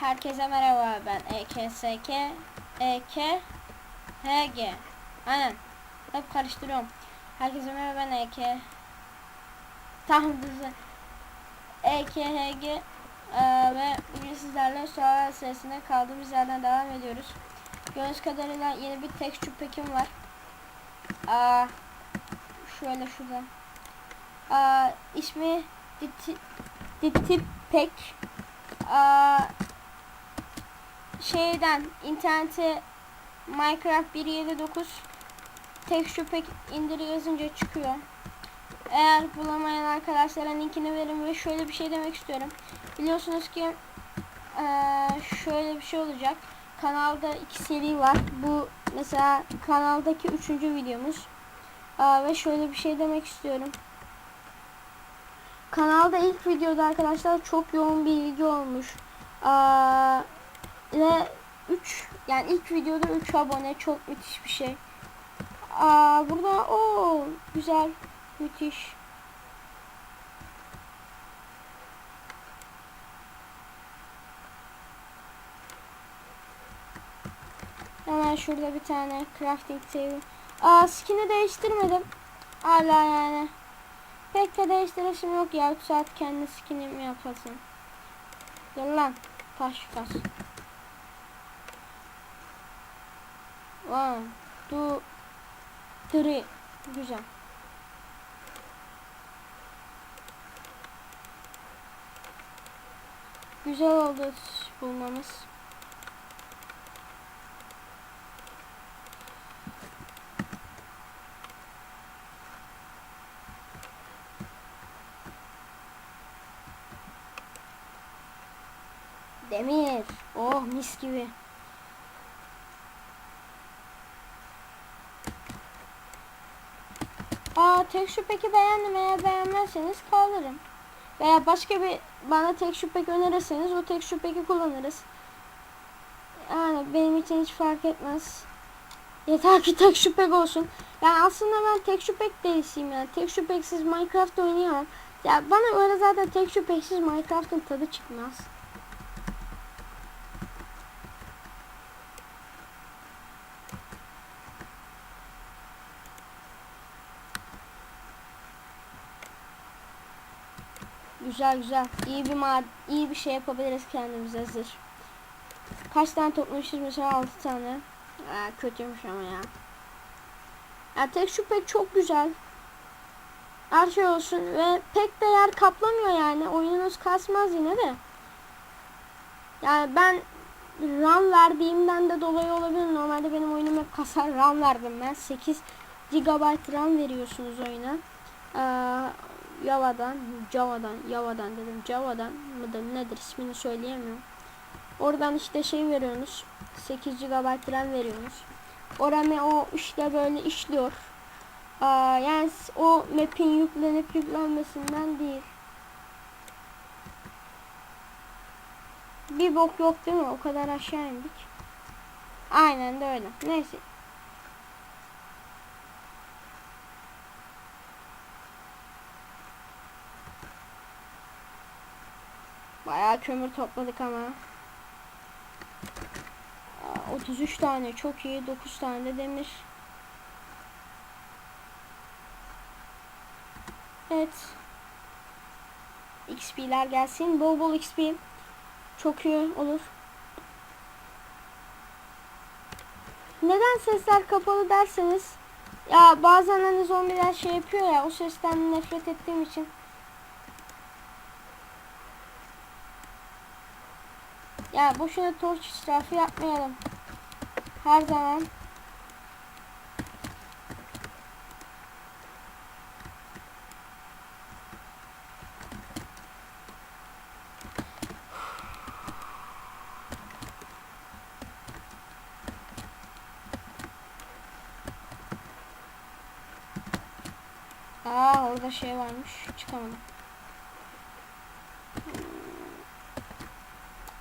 Herkese merhaba ben EKSK EK HG Aynen hep karıştırıyorum Herkese merhaba ben EK Tam düzü EKHG ee, ve bugün sizlerle sorular serisine kaldığımız yerden devam ediyoruz. Gördüğünüz kadarıyla yeni bir texture pack'im var. Aa, şöyle şurada. Aa, ismi Diti- Ditip Pack. Aa, şeyden internete Minecraft 1.7.9 texture pack indir yazınca çıkıyor. Eğer bulamayan arkadaşlara linkini verin ve şöyle bir şey demek istiyorum. Biliyorsunuz ki şöyle bir şey olacak. Kanalda iki seri var. Bu mesela kanaldaki üçüncü videomuz. Ve şöyle bir şey demek istiyorum. Kanalda ilk videoda arkadaşlar çok yoğun bir ilgi olmuş. Aa, ve 3 yani ilk videoda 3 abone çok müthiş bir şey. Aa, burada o güzel müthiş. Hemen şurada bir tane crafting table. Aa skin'i değiştirmedim. Hala yani. Pek de değiştiresim yok ya. 3 saat kendi skinimi yapasın. Dur lan. Taş kas. One, two, three. Güzel. Güzel oldu bulmamız. Demir. Oh mis gibi. Aa tek şu peki beğendim eğer beğenmezseniz kaldırırım. Veya başka bir bana tek şu pek önerirseniz o tek şu peki kullanırız. Yani benim için hiç fark etmez. Yeter ki tek şu pek olsun. Yani aslında ben tek şu pek delisiyim yani. Tek şu peksiz Minecraft oynayamam. Ya bana öyle zaten tek şu peksiz Minecraft'ın tadı çıkmaz. Güzel güzel. İyi bir mad iyi bir şey yapabiliriz kendimize zırh. Kaç tane toplamışız mesela 6 tane. Aa, kötüymüş ama ya. Ya tek şu pek çok güzel. Her şey olsun ve pek de yer kaplamıyor yani. Oyununuz kasmaz yine de. Yani ben RAM verdiğimden de dolayı olabilir. Normalde benim oyunum hep kasar RAM verdim ben. 8 GB RAM veriyorsunuz oyuna. Ee, Java'dan, Java'dan, Java'dan dedim. Java'dan mıdır nedir ismini söyleyemiyorum. Oradan işte şey veriyorsunuz. 8 GB RAM veriyorsunuz. O RAM'e o işte böyle işliyor. Aa, yani o map'in yüklenip yüklenmesinden değil. Bir bok yok değil mi? O kadar aşağı indik. Aynen de öyle. Neyse. Bayağı kömür topladık ama. Aa, 33 tane çok iyi. 9 tane de demir. Evet. XP'ler gelsin. Bol bol XP. Çok iyi olur. Neden sesler kapalı derseniz ya bazen hani zombiler şey yapıyor ya o sesten nefret ettiğim için Ya boşuna torç israfı yapmayalım. Her zaman. Aa orada şey varmış. Çıkamadım.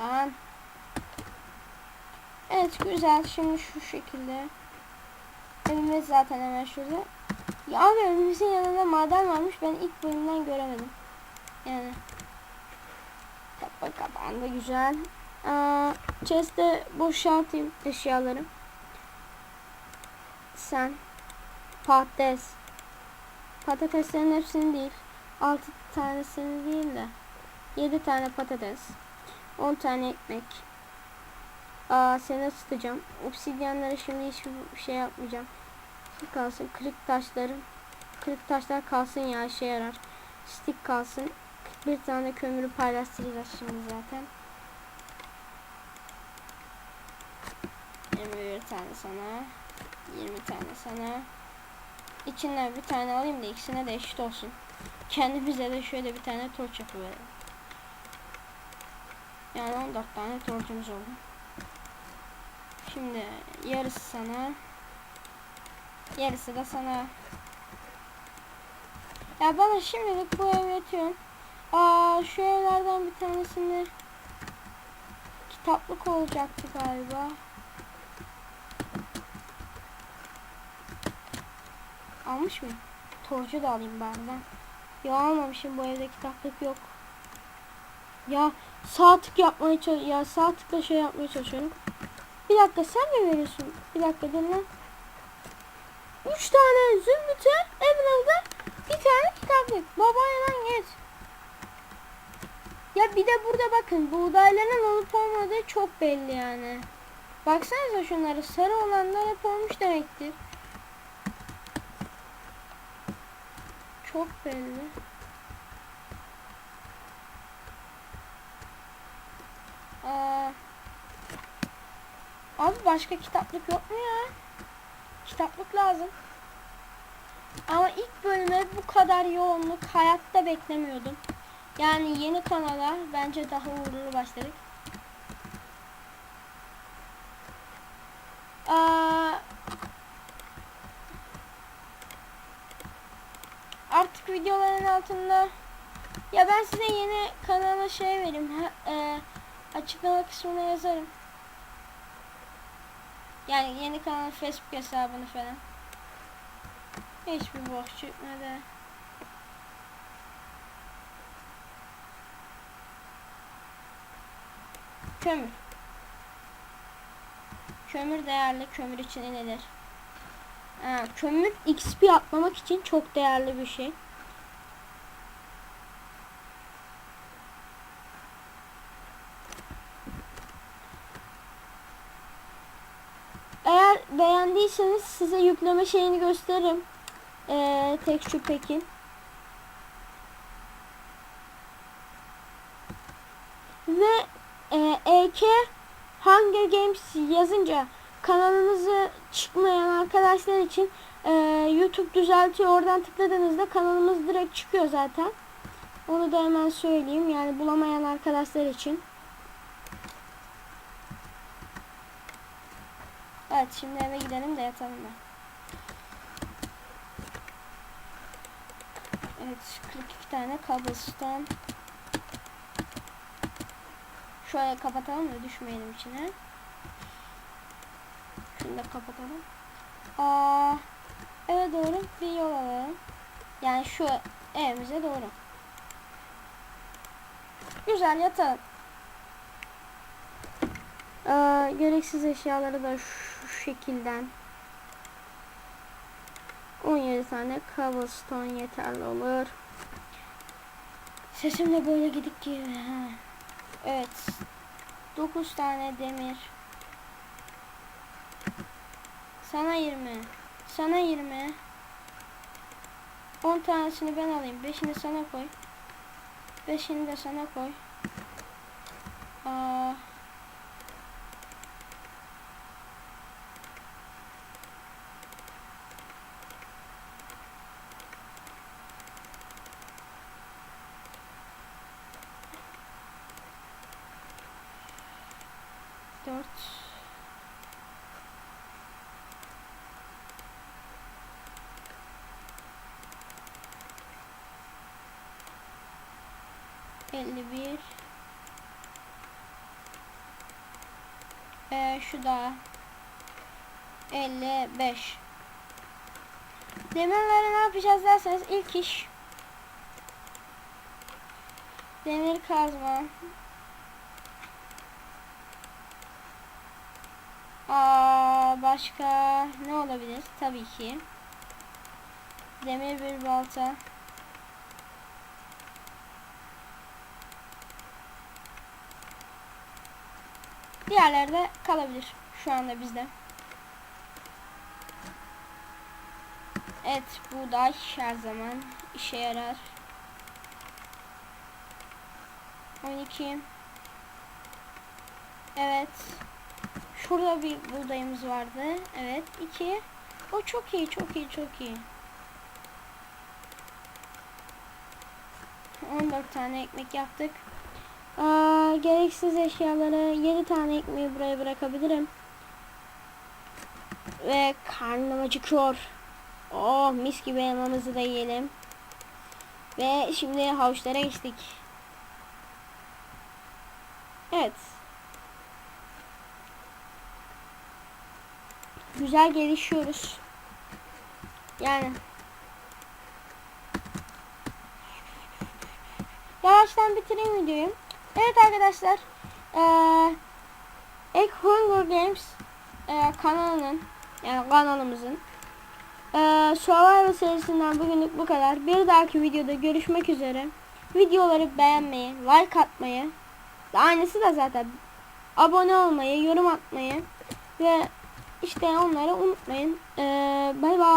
Aa. Evet güzel. Şimdi şu şekilde. Evimiz zaten hemen şurada. Ya abi evimizin yanında maden varmış. Ben ilk bölümden göremedim. Yani. Kapı kapandı güzel. Aa, chest'e boşaltayım eşyalarım. Sen patates. Patateslerin hepsini değil. 6 tanesini değil de 7 tane patates. 10 tane ekmek. Aa seni ısıtacağım. Obsidyenlere şimdi hiçbir şey yapmayacağım. Şey kalsın. Kırık taşların. Kırık taşlar kalsın ya işe yarar. Stick kalsın. Bir tane kömürü paylaştıracağız şimdi zaten. 21 tane sana. 20 tane sana. İçinden bir tane alayım da ikisine de eşit olsun. Kendimize de şöyle bir tane torç yapıverelim. Yani 14 tane torcumuz oldu. Şimdi yarısı sana. Yarısı da sana. Ya bana şimdilik bu ev yetiyor. Aa şu evlerden bir tanesinde kitaplık olacaktı galiba. Almış mıyım? Torcu da alayım bari ben. Ya almamışım bu evde kitaplık yok. Ya sağ tık yapmaya çalış ya sağ tıkla şey yapmaya çalışıyorum. Bir dakika sen mi veriyorsun? Bir dakika dinle. Üç tane zümrütü Emerald'a bir tane kitaplık. Babayla geç. Ya bir de burada bakın buğdayların olup olmadığı çok belli yani. Baksanıza şunları sarı olanlar hep olmuş demektir. Çok belli. Aa, abi başka kitaplık yok mu ya? Kitaplık lazım. Ama ilk bölüme bu kadar yoğunluk hayatta beklemiyordum. Yani yeni kanala bence daha uğurlu başladık. Aa, artık videoların altında ya ben size yeni kanala şey vereyim. Ha, e, açıklama kısmına yazarım. Yani yeni kanal Facebook hesabını falan. Hiçbir boş çıkmadı. Kömür. Kömür değerli. Kömür için inilir. Ha, kömür XP atlamak için çok değerli bir şey. Eğer beğendiyseniz size yükleme şeyini gösteririm. Ee, tek şu pekin. Ve e, EK Hunger Games yazınca kanalımızı çıkmayan arkadaşlar için e, YouTube düzeltiyor. Oradan tıkladığınızda kanalımız direkt çıkıyor zaten. Onu da hemen söyleyeyim. Yani bulamayan arkadaşlar için. Evet şimdi eve gidelim de yatalım da. Evet 42 tane cobblestone. Şöyle kapatalım da düşmeyelim içine. Şunu da kapatalım. Aa, eve doğru bir yol alalım. Yani şu evimize doğru. Güzel yatalım. Aa, gereksiz eşyaları da şu şekilden 17 tane cobblestone yeterli olur. Sesim de böyle gidik. Ha. Evet. 9 tane demir. Sana 20. Sana 20. 10 tanesini ben alayım. 5'ini sana koy. 5'ini de sana koy. Aa. Dört. Elli bir. Ee, şu da. Elli beş. Demirleri ne yapacağız derseniz ilk iş. Demir kazma. Başka ne olabilir? Tabii ki. Demir bir balta. Diğerleri de kalabilir şu anda bizde. Evet buğday her zaman işe yarar. 12 Evet. Şurada bir buğdayımız vardı. Evet. 2 O çok iyi, çok iyi, çok iyi. 14 tane ekmek yaptık. Aa, gereksiz eşyaları 7 tane ekmeği buraya bırakabilirim. Ve karnım acıkıyor. Oh mis gibi elmamızı da yiyelim. Ve şimdi havuçlara geçtik. Evet. Güzel gelişiyoruz. Yani. Yavaştan bitireyim videoyu. Evet arkadaşlar. Eee Egg Hunger Games eee, kanalının yani kanalımızın eee Survivor serisinden bugünlük bu kadar. Bir dahaki videoda görüşmek üzere. Videoları beğenmeyi, like atmayı, aynısı da zaten abone olmayı, yorum atmayı ve işte onları unutmayın. Eee bay bay.